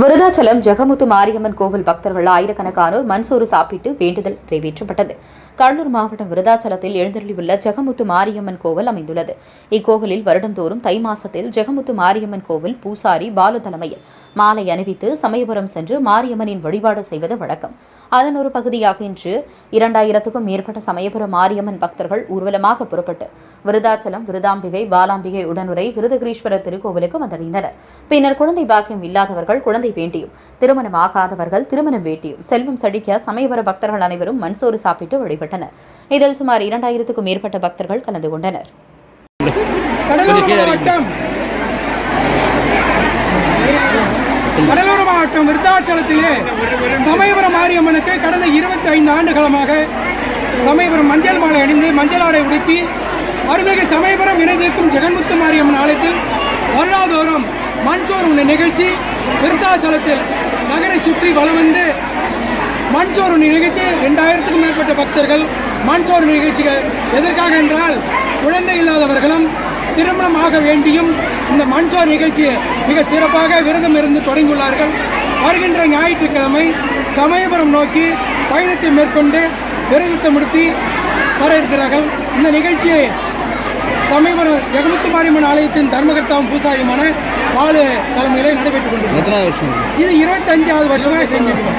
விருதாச்சலம் ஜெகமுத்து மாரியம்மன் கோவில் பக்தர்கள் ஆயிரக்கணக்கானோர் மண்சோறு சாப்பிட்டு வேண்டுதல் நிறைவேற்றப்பட்டது. கடலூர் மாவட்டம் விருதாச்சலத்தில் எழுந்தருளியுள்ள ஜெகமுத்து மாரியம்மன் கோவில் அமைந்துள்ளது. இக்கோவிலில் வருடந்தோறும் தை மாசத்தில் ஜெகமுத்து மாரியம்மன் கோவில் பூசாரி பாலு தலைமையில் மாலை அணிவித்து சமயபுரம் சென்று மாரியம்மனின் வழிபாடு செய்வது வழக்கம். அதன் ஒரு பகுதியாக இன்று இரண்டாயிரத்துக்கும் மேற்பட்ட சமயபுரம் மாரியம்மன் பக்தர்கள் ஊர்வலமாக புறப்பட்டு விருதாச்சலம் விருதாம்பிகை பாலாம்பிகை உடனுரை விருதகிரீஸ்வரர் திருக்கோவிலுக்கு வந்தடைந்தனர். பின்னர் குழந்தை பாக்கியம் இல்லாதவர்கள் குழந்தை வேண்டியும் திருமணம் ஆகாதவர்கள் திருமணம் வேண்டியும் செல்வம் செழிக்க சமயபுர பக்தர்கள் அனைவரும் மண்சோறு சாப்பிட்டு வழிபட்டனர். இதில் சுமார் இரண்டாயிரத்துக்கும் மேற்பட்ட பக்தர்கள் கலந்து கொண்டனர் கடலூர் மாவட்டம் விருத்தாச்சலத்திலே சமயபுரம் மாரியம்மனுக்கு கடந்த இருபத்தி ஐந்து ஆண்டு காலமாக சமயபுரம் மஞ்சள் மாலை அணிந்து மஞ்சள் ஆடை உடுத்தி அருள்மிகு சமயபுரம் இணைந்திருக்கும் ஜெகன்முத்து மாரியம்மன் ஆலயத்தில் வருடாதோறும் மண்சோறு உண்ண நிகழ்ச்சி விருத்தாச்சலத்தில் நகரை சுற்றி வலம் வந்து மண்சோறு நிகழ்ச்சி. ரெண்டாயிரத்துக்கும் மேற்பட்ட பக்தர்கள் மண்சோறு நிகழ்ச்சிகள் எதற்காக என்றால் குழந்தை இல்லாதவர்களும் திருமணம் ஆக வேண்டியும் இந்த மண்சோறு நிகழ்ச்சியை மிக சிறப்பாக விரதம் இருந்து தொடங்கியுள்ளார்கள். வருகின்ற ஞாயிற்றுக்கிழமை சமயபுரம் நோக்கி பயணத்தை மேற்கொண்டு விரதத்தை முடித்து வர இருக்கிறார்கள் இந்த நிகழ்ச்சியை சமயபுரம் ஜெகமுத்து மாரியம்மன் ஆலயத்தின் தர்மகர்த்தாவும் பூசாரியுமான பாலு தலைமையிலே நடைபெற்றுக் கொண்டிருக்கிறது. இது இருபத்தஞ்சாவது வருஷமாக செஞ்சுட்டு